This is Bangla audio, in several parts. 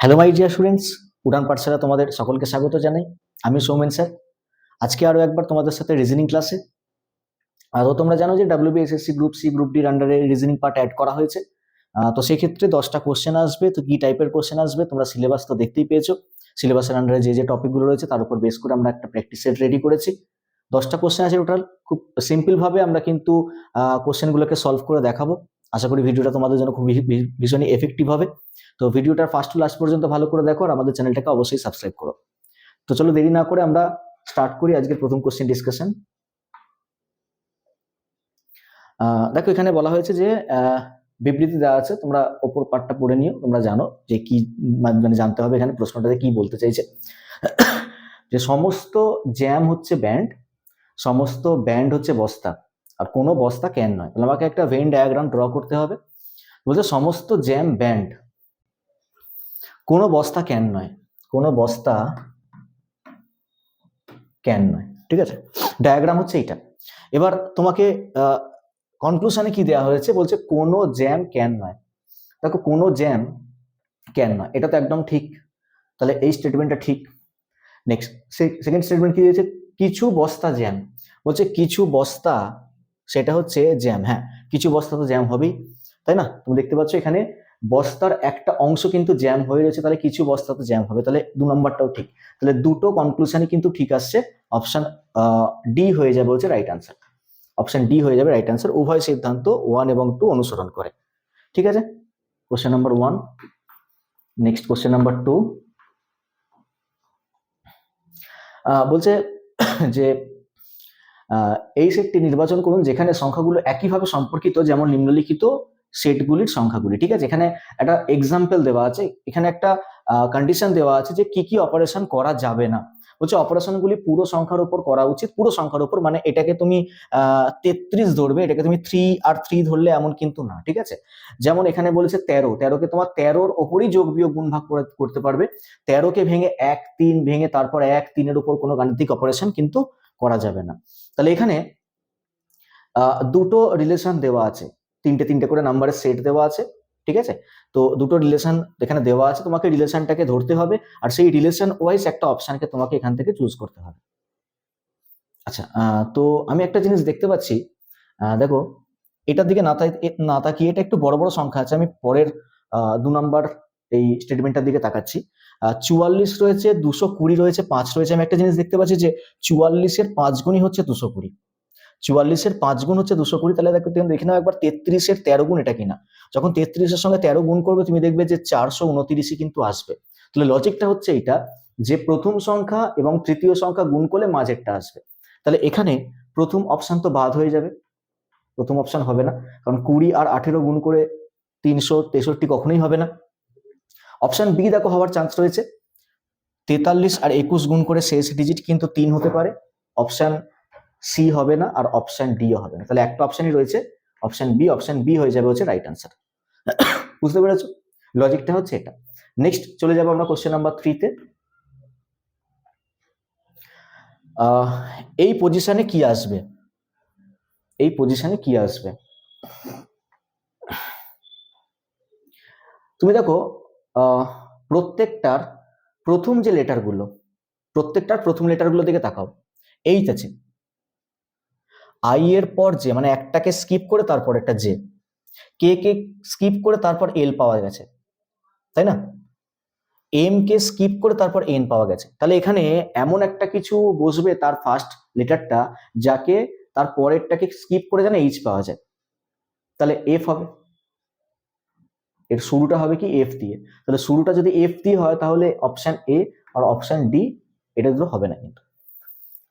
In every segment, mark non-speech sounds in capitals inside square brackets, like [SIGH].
Hello my dear students Udaan Pathshala তোমাদের সকলকে স্বাগত জানাই। আমি সৌমেন স্যার। আজকে আরও একবার তোমাদের সাথে রিজনিং ক্লাসে আরও তোমরা জানো যে ডাব্লিউবিএসএসসি গ্রুপ সি গ্রুপ ডির আন্ডারে রিজনিং পার্ট অ্যাড করা হয়েছে। তো সেক্ষেত্রে দশটা কোশ্চেন আসবে, তো কি টাইপের কোশ্চেন আসবে তোমরা সিলেবাস তো দেখতেই পেয়েছ। সিলেবাসের আন্ডারে যে যে টপিকগুলো রয়েছে, তার উপর বেস করে আমরা একটা প্র্যাকটিস সেট রেডি করেছি। দশটা কোশ্চেন আছে টোটাল খুব সিম্পলভাবে আমরা কিন্তু কোশ্চেনগুলোকে সলভ করে দেখাবো। আশা করি ভিডিওটা তোমাদের জন্য খুব ভীষণই এফেক্টিভ হবে। তো ভিডিওটার ফার্স্ট টু লাস্ট পর্যন্ত ভালো করে দেখো আর আমাদের চ্যানেলটাকে অবশ্যই সাবস্ক্রাইব করো। তো চলো দেরি না করে আমরা স্টার্ট করি আজকের প্রথম কোশ্চেন ডিসকাশন দেখো এখানে বলা হয়েছে যে বিবৃতি দেওয়া আছে, তোমরা ওপর পার্টটা পড়ে নিও, তোমরা জানো যে কি মানে জানতে হবে এখানে প্রশ্নটাতে কি বলতে চাইছে। যে সমস্ত জ্যাম হচ্ছে ব্যান্ড সমস্ত ব্যান্ড হচ্ছে বস্তা। আর কোনো বস্তা ক্যান নয়। তাহলে আমাকে একটা ভেন ডায়াগ্রাম ড্র করতে হবে। বলছে সমস্ত জ্যাম ব্যান্ড কোনো বস্তা ক্যান নয়, কোনো বস্তা ক্যান নয়। ঠিক আছে? ডায়াগ্রাম হচ্ছে এইটা। এবার তোমাকে কনক্লুশনে কি দেওয়া হয়েছে? বলছে কোনো জ্যাম ক্যান নয়। দেখো কোনো জ্যাম ক্যান নয়। এটা তো একদম ঠিক। তাহলে এই স্টেটমেন্টটা ঠিক। নেক্সট সেকেন্ড স্টেটমেন্ট কি দিয়েছে? কিছু বস্তা জ্যাম বলছে কিছু বস্তা সেটা হচ্ছে জ্যাম হ্যাঁ কিছু বস্তা তো জ্যাম হবেই, তাই না? তুমি দেখতে পাচ্ছ এখানে বস্তার একটা অংশ কিন্তু জ্যাম হয়ে রয়েছে, তাহলে কিছু বস্তা তো জ্যাম হবে, তাহলে দু নম্বরটাও ঠিক। তাহলে দুটো কনক্লুশনই কিন্তু ঠিক আসছে অপশন ডি হয়ে যাবে হচ্ছে রাইট আনসার অপশন ডি হয়ে যাবে রাইট আনসার উভয় সিদ্ধান্ত ওয়ান এবং টু অনুসরণ করে। ঠিক আছে? Question number one next question number two বলছে যে এই সেটটি নির্বাচন করুন যেখানে সংখ্যাগুলো একইভাবে সম্পর্কিত, যেমন নিম্নলিখিত সেটগুলির সংখ্যাগুলি, ঠিক আছে? এখানে একটা এক্সাম্পল দেওয়া আছে, এখানে একটা কন্ডিশন দেওয়া আছে যে কি কি অপারেশন করা যাবে না। বলছে অপারেশনগুলি পুরো সংখ্যার উপর করা উচিত, পুরো সংখ্যার উপর মানে এটাকে তুমি তেত্রিশ ধরবে, এটাকে তুমি থ্রি আর থ্রি ধরলে এমন কিন্তু না, ঠিক আছে? যেমন এখানে বলেছে তেরো, তেরোকে তোমার তেরোর ওপরই যোগ বিয়োগ গুণ ভাগ করে, করতে পারবে। তেরোকে ভেঙে এক, তিন ভেঙে তারপর এক, তিনের উপর কোনো গাণিতিক অপারেশন কিন্তু করা যাবে না। তাহলে এখানে দুটো রিলেশন দেওয়া আছে। তিনটে তিনটে করে নাম্বারের সেট দেওয়া আছে, ঠিক আছে? তো দুটো রিলেশন এখানে দেওয়া আছে, তোমাকে রিলেশনটাকে ধরতে হবে, আর সেই রিলেশন ওয়াইজ একটা অপশনকে তোমাকে এখান থেকে চুজ করতে হবে। আচ্ছা তো আমি একটা জিনিস দেখতে পাচ্ছি দেখো, এটার দিকে না না তাকিয়ে এটা একটু বড় বড় সংখ্যা আছে, আমি পরের দু নম্বর এই স্টেটমেন্টটার দিকে তাকাচ্ছি। চুয়াল্লিশ রয়েছে, দুশো কুড়ি রয়েছে, পাঁচ রয়েছে। আমি একটা জিনিস দেখতে পাচ্ছি যে চুয়াল্লিশের পাঁচ গুণই হচ্ছে দুশো কুড়ি। চুয়াল্লিশের পাঁচ গুণ হচ্ছে দুশো কুড়ি, তাহলে দেখো তুমি দেখে নাও একবার তেত্রিশের তেরো গুণ এটা কিনা। যখন তেত্রিশের সঙ্গে তেরো গুণ করবে, তুমি দেখবে যে চারশো উনতিরিশই কিন্তু আসবে। তাহলে লজিকটা হচ্ছে এটা যে প্রথম সংখ্যা এবং তৃতীয় সংখ্যা গুণ করলে মাঝেরটা আসবে। তাহলে এখানে প্রথম অপশন তো বাদ হয়ে যাবে। প্রথম অপশন হবে না। কারণ কুড়ি আর আঠেরো গুণ করে তিনশো তেষট্টি কখনোই হবে না। অপশন বি দেখো হওয়ার চান্স রয়েছে। তেতাল্লিশ আর একুশ গুণ করে শেষ ডিজিট কিন্তু তিন হতে পারে। অপশন সি হবে না আর অপশন ডিও হবে না। তাহলে একটা অপশনই রয়েছে। অপশন বি অপশন বি হয়ে যাবে হচ্ছে রাইট আনসার বুঝতে পেরেছ? লজিকটা হচ্ছে এটা। নেক্সট চলে যাব আমরা কোশ্চেন নাম্বার থ্রিতে এই পজিশনে কি আসবে? এই পজিশনে কি আসবে? তুমি দেখো প্রত্যেকটার প্রথম যে লেটারগুলো প্রত্যেকটার প্রথম লেটারগুলো দিকে তাকাও। এইচ আছে আই এর পর যে মানে একটাকে স্কিপ করে তারপর একটা জে কে কে স্কিপ করে তারপর এল পাওয়া গেছে। তাই না? এম কে স্কিপ করে তারপর এন পাওয়া গেছে। তাহলে এখানে এমন একটা কিছু বসবে তার ফার্স্ট লেটারটা যাকে তার পরেরটাকে স্কিপ করে যেন এইচ পাওয়া যায়। তাহলে এফ হবে। এর শুরুটা হবে কি এফ দিয়ে। তাহলে শুরুটা যদি এফ দিয়ে হয়, তাহলে অপশন এ আর অপশান ডি এটা দুটো হবে না কিন্তু।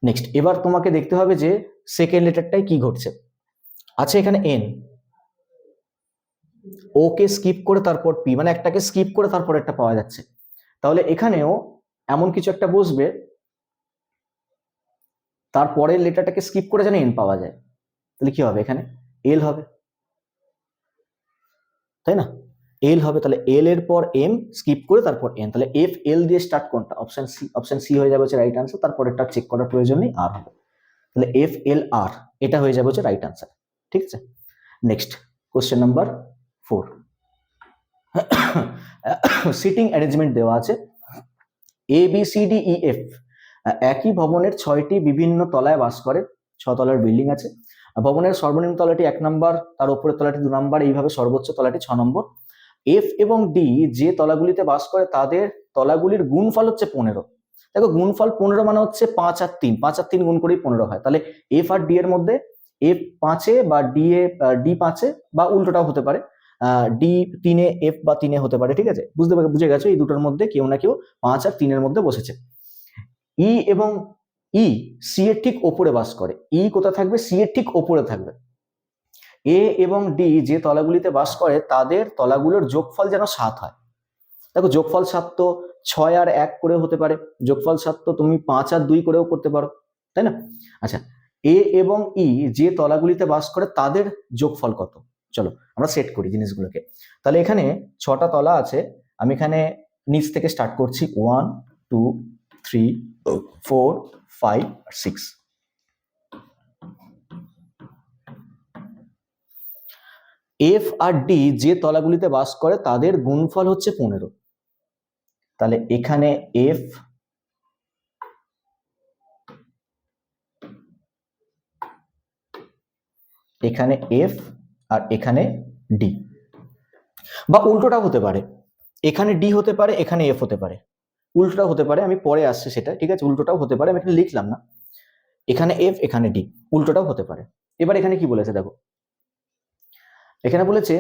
নেক্সট এবার তোমাকে দেখতে হবে যে সেকেন্ড লেটারটাই কি ঘটছে। আছে এখানে এন ওকে স্কিপ করে তারপর পি মানে একটাকে স্কিপ করে তারপর একটা পাওয়া যাচ্ছে। তাহলে এখানেও এমন কিছু একটা বসবে তারপরের লেটারটাকে স্কিপ করে যেন এন পাওয়া যায়। তাহলে কি হবে এখানে? এল হবে। তাই না? এল হবে, তাহলে এল এর পর এম স্কিপ করে তারপর এন তাহলে এফ এল দিয়ে স্টার্ট কোনটা? অপশন সি অপশন সি হয়ে যাবে হচ্ছে রাইট আনসার তারপর এটা চেক করার প্রয়োজন নেই আর হবে। তাহলে এফ এল আর এটা হয়ে যাবে হচ্ছে রাইট আনসার ঠিক আছে? Next question number four sitting arrangement দেওয়া আছে। A B C D E F একই ভবনের ছয়টি বিভিন্ন তলায় বাস করে তলার বিল্ডিং আছে। ভবনের সর্বনিম্ন তলাটি এক নম্বর তার উপরের তলাটি দু নম্বর এইভাবে সর্বোচ্চ তলাটি ছ নম্বর এফ এবং ডি যে তলাগুলিতে বাস করে তাদের তলাগুলির গুণফল হচ্ছে পনেরো। দেখো গুণফল পনেরো মানে হচ্ছে পাঁচ আর তিন, পাঁচ আর তিন গুণ করেই পনেরো হয়। তাহলে এফ আর ডি এর মধ্যে এফ পাঁচে বা ডি এ ডি পাঁচে বা উল্টোটাও হতে পারে। ডি তিনে এফ বা তিনে হতে পারে, ঠিক আছে? বুঝতে পার বুঝে গেছো? এই দুটোর মধ্যে কেউ না কেউ পাঁচ আর তিনের মধ্যে বসেছে। ই এবং ই সি এর ঠিক ওপরে বাস করে। ই কোথায় থাকবে? সি এর ঠিক ওপরে থাকবে। এ এবং ডি যে তলাগুলিতে বাস করে, তাদের তলাগুলোর যোগফল যেন সাত হয়। দেখো, যোগফল সাত তো ছয় আর এক করে হতে পারে। যোগফল সাত তো তুমি পাঁচ আর দুই করেও করতে পারো, তাই না? আচ্ছা এ এবং ই যে তলাগুলিতে বাস করে, তাদের যোগফল কত? চলো, আমরা সেট করি জিনিসগুলোকে। তাহলে এখানে ছটা তলা আছে। আমি এখানে নিচ থেকে স্টার্ট করছি। One two three four five আর সিক্স এফ আর ডি যে তলাগুলিতে বাস করে তাদের গুণফল হচ্ছে পনেরো। তাহলে এখানে এফ এখানে এফ আর এখানে ডি বা উল্টোটাও হতে পারে। এখানে ডি হতে পারে, এখানে এফ হতে পারে। উল্টোটাও হতে পারে, আমি পরে আসছে সেটা, ঠিক আছে? উল্টোটাও হতে পারে, আমি এখানে লিখলাম না। এখানে এফ এখানে ডি উল্টোটাও হতে পারে। এবার এখানে কি বলেছে দেখো? এখানে বলেছে,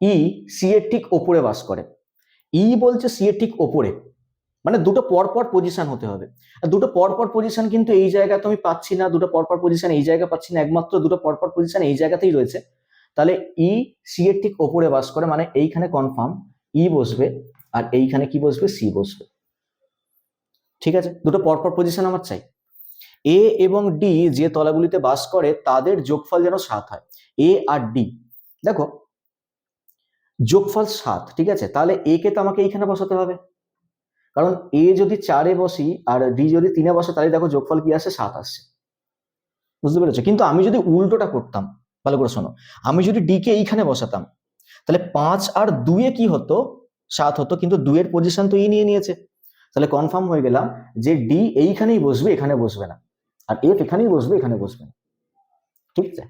ই সি এর ঠিক ওপরে বাস করে। ই বলছে সি এর ঠিক ওপরে। মানে দুটো পরপর পজিশন হতে হবে। দুটো পরপর পজিশন কিন্তু এই জায়গায় তো আমি পাচ্ছি না, দুটো পরপর পজিশন এই জায়গায় পাচ্ছি না, একমাত্র দুটো পরপর পজিশন এই জায়গাতেই রয়েছে। তাহলে ই সি এর ঠিক ওপরে বাস করে মানে এইখানে কনফার্ম ই বসবে আর এইখানে কি বসবে? সি বসবে। ঠিক আছে? দুটো পরপর পজিশন আমার চাই। এ এবং ডি যে তলাগুলিতে বাস করে, তাদের যোগফল যেন সাত হয়। এ আর ডি। দেখো, যোগফল সাত, ঠিক আছে? তাহলে এ কে তো আমাকে এইখানে বসাতে হবে। কারণ এ যদি চারে বসি আর ডি যদি তিনে বসে, তাহলে দেখো যোগফল কি আসে? সাত আসছে। বুঝতে পেরেছ? কিন্তু আমি যদি উল্টোটা করতাম, ভালো করে শোনো, আমি যদি ডি কে এইখানে বসাতাম, তাহলে পাঁচ আর দুয়ে কি হতো? সাত হতো, কিন্তু দুয়ের পজিশন তো ই নিয়ে নিয়েছে। তাহলে কনফার্ম হয়ে গেলাম যে ডি এইখানেই বসবে, এখানে বসবে না। আর এফ এখানেই বসবে, এখানে বসবে না। ঠিক আছে?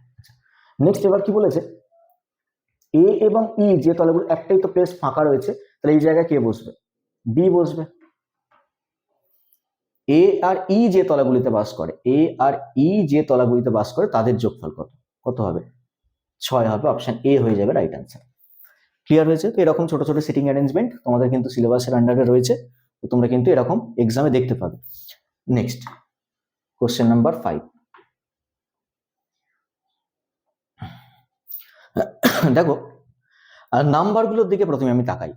নেক্সট এবার কি বলেছে? এ এবং ই যে তলাগুলো একটাই তো প্লেস ফাঁকা রয়েছে, তাহলে এই জায়গায় কে বসবে? বি বসবে। এ আর ই যে তলাগুলিতে বাস করে এ আর ই যে তলাগুলিতে বাস করে, তাদের যোগফল কত? কত হবে? ছয় হবে অপশন এ হয়ে যাবে রাইট আনসার ক্লিয়ার হয়েছে? তো এরকম ছোট ছোট সিটিং অ্যারেঞ্জমেন্ট তোমাদের কিন্তু সিলেবাসের আন্ডারে রয়েছে, তো তোমরা কিন্তু এরকম এক্সামে দেখতে পাবে। নেক্সট কোশ্চেন নাম্বার ফাইভ দেখো, আর নাম্বারগুলোর দিকে প্রথমে আমি তাকাই।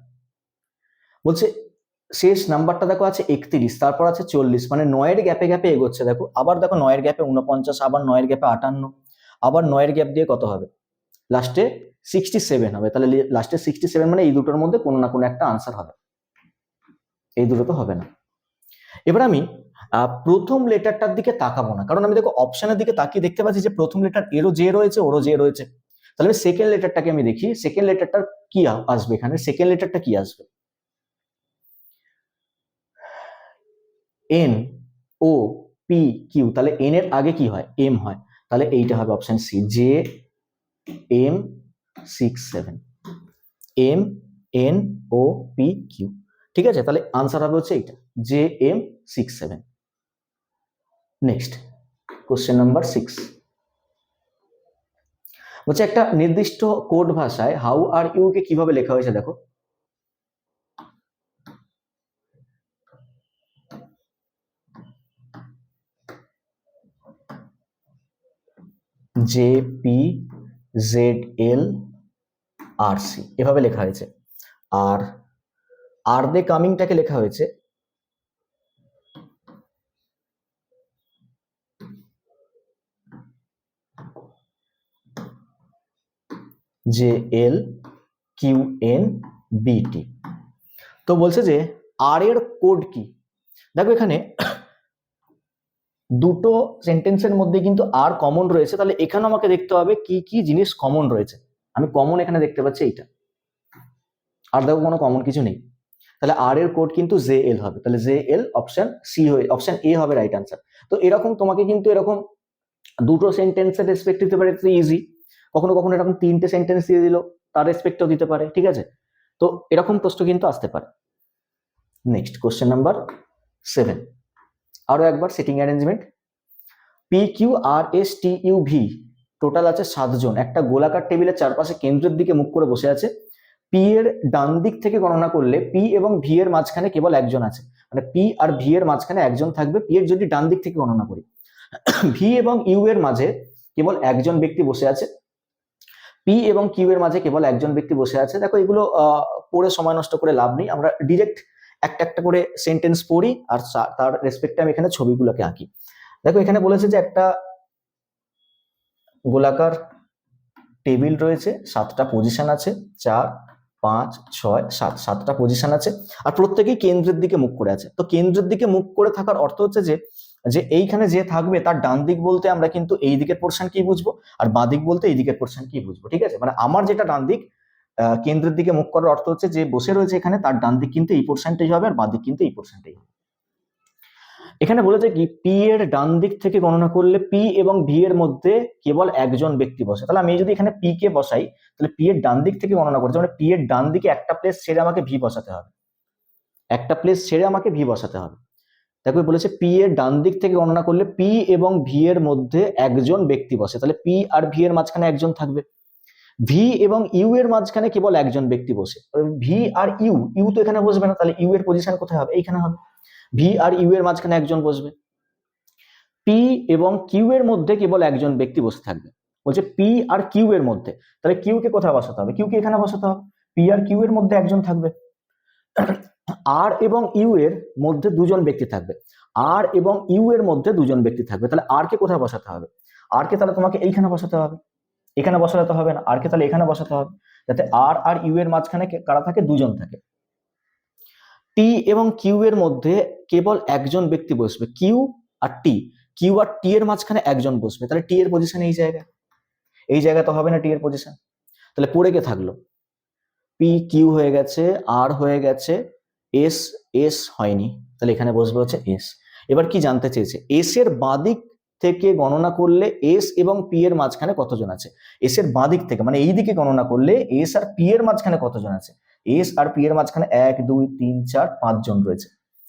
বলছে, শেষ নাম্বারটা দেখো আছে একত্রিশ, তারপর আছে চল্লিশ মানে নয়ের গ্যাপে গ্যাপে এগোচ্ছে দেখো। আবার দেখো নয়ের গ্যাপে উনপঞ্চাশ আবার নয়ের গ্যাপে আটান্ন, আবার নয়ের গ্যাপ দিয়ে কত হবে? লাস্টে সিক্সটি সেভেন হবে, তাহলে লাস্টে সিক্সটি সেভেন মানে এই দুটোর মধ্যে কোনো না কোনো একটা আনসার হবে। এই দুটো তো হবে না। এবার আমি প্রথম লেটারটার দিকে তাকাবো না, কারণ আমি দেখো অপশনের দিকে তাকিয়ে দেখতে পাচ্ছি যে প্রথম লেটার এরও যে রয়েছে ওরও যে রয়েছে। তাহলে আমি সেকেন্ড লেটারটাকে আমি দেখি সেকেন্ড লেটারটা কি আসবে এখানে? সেকেন্ড লেটারটা কি আসবে? এন ও পি কিউ তাহলে এন এর আগে কি হয়? এম হয়। তাহলে এইটা হবে option C J M six seven M N O P Q ঠিক আছে? তাহলে আনসার হবে হচ্ছে এইটা। J M six seven next question number six বলছে একটা নির্দিষ্ট কোড ভাষায় হাউ আর ইউ কে কীভাবে লেখা হয়েছে দেখো। J P Z L R C এভাবে লেখা হয়েছে। আর আর দে কামিংটাকে লেখা হয়েছে। জে এল, কিউ, এন বিটি তো বলছে যে আর এর কোড কি? দেখো এখানে দুটো সেন্টেন্সের মধ্যে কিন্তু আর কমন রয়েছে, তাহলে এখানে আমাকে দেখতে হবে কি কি জিনিস কমন রয়েছে। আমি কমন এখানে দেখতে পাচ্ছি এইটা। আর দেখো কোনো কমন কিছু নেই। তাহলে আর এর কোড কিন্তু জে এল হবে। তাহলে জে এল অপশন সি হয়ে, অপশন এ হবে রাইট আনসার তো এরকম তোমাকে কিন্তু এরকম দুটো সেন্টেন্সের রেসপেক্ট দিতে পারে ইজি কখনো কখনো এরকম তিনটে সেন্টেন্স দিয়ে দিল, তার রেসপেক্টও দিতে পারে, ঠিক আছে? তো এরকম প্রশ্ন কিন্তু আসতে পারে। নেক্সট কোশ্চেন নাম্বার সেভেন আরও একবার sitting arrangement P Q R S T U V total আছে সাতজন একটা গোলাকার টেবিলের চারপাশে কেন্দ্রের দিকে মুখ করে বসে আছে। পি এর ডান দিক থেকে গণনা করলে পি এবং ভি এর মাঝখানে কেবল একজন আছে। মানে পি আর ভি এর মাঝখানে একজন থাকবে। পি এর যদি ডান দিক থেকে গণনা করি [COUGHS] ভি এবং ইউ এর মাঝে কেবল একজন ব্যক্তি বসে আছে। পি এবং কিউ এর মাঝে কেবল একজন ব্যক্তি বসে আছে। দেখো, এগুলো পড়ে সময় নষ্ট করে লাভ নেই। আমরা ডিরেক্ট একটা একটা করে সেন্টেন্স পড়ি আর তার রেসপেক্টে আমি এখানে ছবিগুলোকে আঁকি। দেখো, এখানে বলেছে যে একটা গোলাকার টেবিল রয়েছে, সাতটা পজিশন আছে, চার, পাঁচ, ছয়, সাত, সাতটা পজিশন আছে, আর প্রত্যেকেই কেন্দ্রের দিকে মুখ করে আছে। তো কেন্দ্রের দিকে মুখ করে থাকার অর্থ হচ্ছে যে যে এইখানে যে থাকবে তার ডান দিক বলতে আমরা কিন্তু এই দিকের পোর্শন কি বুঝব? আর বাঁ দিক বলতে এই দিকের পোর্শন কি বুঝব? ঠিক আছে? মানে আমার যেটা ডান দিক কেন্দ্রের দিকে মুখ করার অর্থ হচ্ছে যে বসে রয়েছে এখানে, তার ডান দিক কিন্তু এই পোর্শনটাই হবে আর বাঁ দিক কিন্তু এই পোর্শনটাই হবে। এখানে বলেছে কি? পি এর ডান দিক থেকে গণনা করলে পি এবং ভি এর মধ্যে কেবল একজন ব্যক্তি বসে। তাহলে আমি যদি এখানে পি কে বসাই, তাহলে পি এর ডান দিক থেকে গণনা করতে মানে পি এর ডান দিকে একটা প্লেস ছেড়ে আমাকে ভি বসাতে হবে। একটা প্লেস ছেড়ে আমাকে ভি বসাতে হবে। দেখো বলেছে পি এর ডান দিক থেকে গণনা করলে পি এবং ভি এর মধ্যে একজন ব্যক্তি বসে। তাহলে পি আর ভি এর মাঝখানে একজন থাকবে। ভি এবং ইউ এর মাঝখানে কেবল একজন ব্যক্তি বসে। ভি আর ইউ ইউ তো এখানে বসবে না, তাহলে ইউ এর পজিশন কোথায় হবে? এইখানে হবে। ভি আর ইউ এর মাঝখানে একজন বসবে। পি এবং কিউ এর মধ্যে কেবল একজন ব্যক্তি বসে থাকবে। বলছে পি আর কিউ এর মধ্যে। তাহলে কিউ কে কোথায় বসাতে হবে? কিউ কে এখানে বসাতে হবে। পি আর কিউ এর মধ্যে একজন থাকবে। আর এবং ইউ এর মধ্যে দুজন ব্যক্তি থাকবে। আর এবং ইউ এর মধ্যে দুজন ব্যক্তি থাকবে। তাহলে আর কে কোথায় বসাতে হবে? আর কে তাহলে তোমাকে এইখানে বসাতে হবে? এখানে বসাতে হবে না। আর কে তাহলে এখানে বসাতে হবে? যাতে আর আর ইউ এর মাঝখানে কারা থাকে? দুজন থাকে। টি এবং কিউ এর মধ্যে কেবল একজন ব্যক্তি বসবে। কিউ আর টি। কিউ আর টি এর মাঝখানে একজন বসবে। তাহলে টি এর পজিশন এই জায়গায়। এই জায়গায় তো হবে না টি এর পজিশন তাহলে পড়ে কে থাকল? পি কিউ হয়ে গেছে, আর হয়ে গেছে এস এস হয়নি, তাহলে এখানে বসবে হচ্ছে এস এবার কি জানতে চেয়েছে? এস এর বাদিক থেকে গণনা করলে এস এবং পি এর মাঝখানে কতজন আছে? এস এর বাদিক থেকে মানে এই দিকে গণনা করলে এস আর পি এর মাঝখানে কতজন আছে? এস আর পি এর মাঝখানে এক, দুই, তিন, চার, পাঁচজন রয়েছে।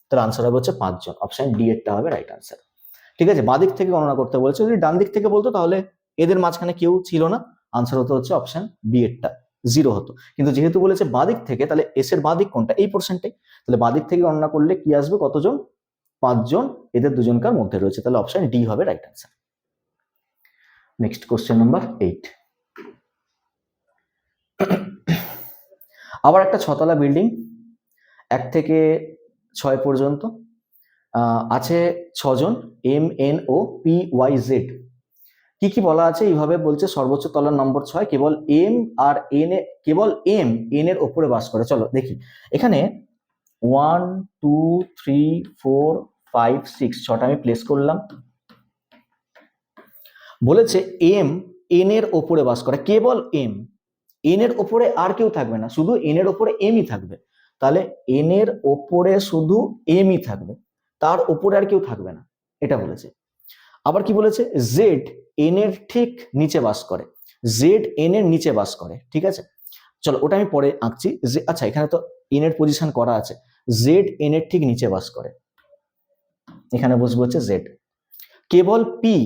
তাহলে আনসার হবে হচ্ছে পাঁচজন। অপশন ডি এরটা হবে রাইট আনসার ঠিক আছে, বাদিক থেকে গণনা করতে বলেছে। যদি ডান দিক থেকে বলতো, তাহলে এদের মাঝখানে কেউ ছিল না। আনসার হতে হচ্ছে অপশন বি এরটা জিরো হতো। কিন্তু যেহেতু বলেছে বাদিক থেকে, তাহলে এস এর বাদিক কোনটা? এই পোর্শনটাই তাহলে বাদিক থেকে গণনা করলে কি আসবে? কতজন? পাঁচজন। এদের দুজনকার মধ্যে রয়েছে। তাহলে অপশন ডি হবে right answer next question number eight আবার একটা ছতলা বিল্ডিং এক থেকে ছয় পর্যন্ত আছে ছজন M N O P Y Z কি কি বলা আছে? এইভাবে বলছে সর্বোচ্চ তলার নম্বর ছয় কেবল এম আর এন এ, কেবল এম এন এর ওপরে বাস করে। চলো দেখি। এখানে one two three four five six ছটা আমি প্লেস করলাম। বলেছে এম এন এর ওপরে বাস করে। কেবল এম এন এর ওপরে আর কেউ থাকবে না। শুধু এন এর ওপরে এমই থাকবে। তাহলে এন এর ওপরে শুধু এমই থাকবে। তার ওপরে আর কেউ থাকবে না। এটা বলেছে। আবার কি বলেছে? জেড এন এর ঠিক নিচে বাস করে। জেড এন এর নিচে বাস করে, ঠিক আছে? চলো, ওটা আমি পরে আঁকছি। যে আচ্ছা এখানে তো এন এর পজিশন করা আছে। জেড এন এর ঠিক নিচে বাস করে। এখানে বসবো হচ্ছে জেড কেবল পি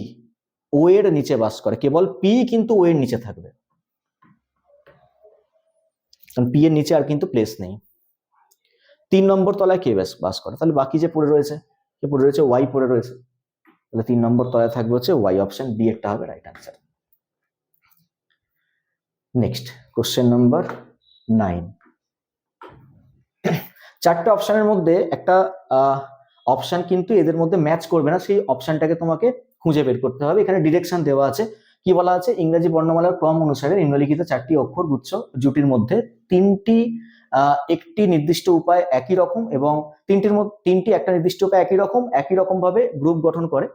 ও এর নিচে বাস করে। কেবল পি কিন্তু ও এর নিচে থাকবে। কারণ পি এর নিচে আর কিন্তু প্লেস নেই। তিন নম্বর তলায় কে বাস করে? তাহলে বাকি যে পড়ে রয়েছে, কে পড়ে রয়েছে? ওয়াই পড়ে রয়েছে। তাহলে তিন নম্বর তলায় থাকবে হচ্ছে ওয়াই অপশন ডি একটা হবে right answer next question number nine চারটে অপশনের মধ্যে একটা অপশন কিন্তু এদের মধ্যে ম্যাচ করবে না, সেই অপশনটাকে তোমাকে খুঁজে বের করতে হবে। এখানে ডিরেকশন দেওয়া আছে। কি বলা আছে? ইংরেজি বর্ণমালার ক্রম অনুসারে নিম্নলিখিত চারটি অক্ষর গুচ্ছ জুটির মধ্যে তিনটি একটি নির্দিষ্ট উপায় একই রকম এবং তিনটির মধ্যে, তিনটি একটা নির্দিষ্ট উপায় একই রকম একই রকম ভাবে গ্রুপ গঠন করে।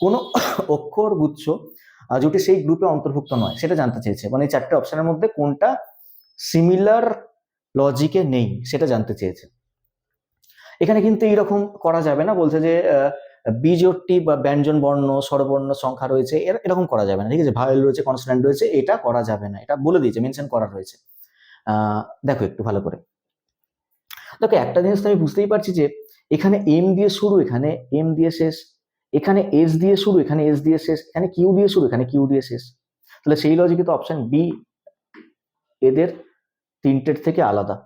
কোনো [COUGHS] অক্ষর গুচ্ছ জুটি সেই গ্রুপে অন্তর্ভুক্ত নয় সেটা জানতে চেয়েছে। মানে এই চারটে অপশনের মধ্যে কোনটা সিমিলার লজিকে নেই সেটা জানতে চেয়েছে। এখানে কিন্তু এইরকম করা যাবে না বলছে যে আহ, বীজোটটি বা ব্যঞ্জন বর্ণ স্বরবর্ণ সংখ্যা রয়েছে এর- এরকম করা যাবে না ঠিক আছে? ভায়োল রয়েছে কনসোনেন্ট রয়েছে এটা করা যাবে না এটা বলে দিয়েছে মেনশন করা রয়েছে। দেখো একটু ভালো করে। দেখো একটা জিনিস তো আমি বুঝতেই পারছি যে এখানে এম দিয়ে শুরু এখানে এম দিয়ে শেষ এখানে এস দিয়ে শুরু, এখানে এস দিয়ে শেষ, এখানে কিউ দিয়ে শুরু, এখানে কিউ দিয়ে শেষ। তাহলে সেই লজিকে তো অপশন বি এদের তিনটের থেকে আলাদা।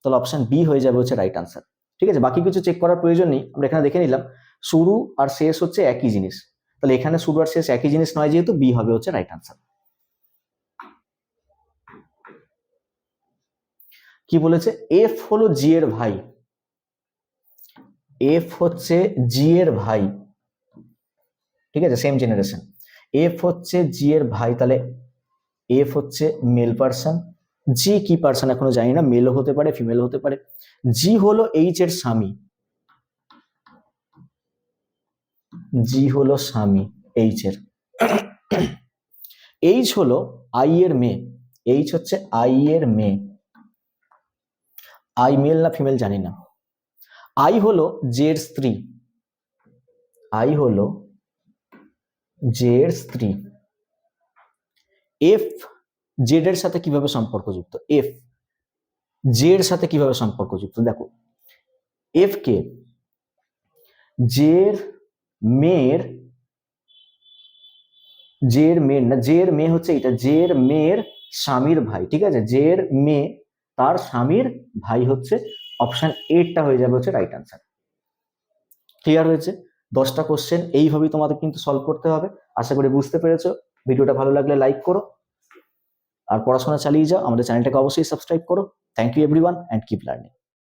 তাহলে অপশন বি হয়ে যাবে হচ্ছে রাইট আনসার ঠিক আছে? বাকি কিছু চেক করার প্রয়োজন নেই। আমরা এখানে দেখে নিলাম, শুরু আর শেষ হচ্ছে একই জিনিস। তাহলে এখানে শুরু আর শেষ একই জিনিস নয়, যেহেতু বি হবে হচ্ছে রাইট আনসার কি বলেছে? এফ হলো জি এর ভাই। এফ হচ্ছে জি এর ভাই। ঠিক আছে? সেম জেনারেশন এফ হচ্ছে জি এর ভাই, তাহলে এফ হচ্ছে মেল পার্সন জি কি পার্সন এখনও জানি না মেলও হতে পারে ফিমেল হতে পারে। জি হলো এইচ এর স্বামী। জি হলো স্বামী এইচ এর। এইচ হলো আই এর মেয়ে। এইচ হচ্ছে আই এর মেয়ে। আই মেল না ফিমেল জানি না। আই হলো জের স্ত্রী। আই হলো জের স্ত্রী। এফ জেড এর সাথে কীভাবে সম্পর্কযুক্ত? এফ জের সাথে কীভাবে সম্পর্কযুক্ত? দেখো, এফ কে জের মেয়ের জের মেয়ের না জের মেয়ে হচ্ছে এটা জের মেয়ের স্বামীর ভাই, ঠিক আছে? জের মেয়ে তার স্বামীর ভাই হচ্ছে অপশন এইটটা হয়ে যাবে হচ্ছে রাইট আনসার ক্লিয়ার হয়েছে? দশটা কোশ্চেন এইভাবেই তোমাদের কিন্তু সলভ করতে হবে। আশা করি বুঝতে পেরেছ। ভিডিওটা ভালো লাগলে লাইক করো। আর পড়াশোনা চালিয়ে যাও। আমাদের চ্যানেলটাকে অবশ্যই সাবস্ক্রাইব করো। Thank you everyone and keep learning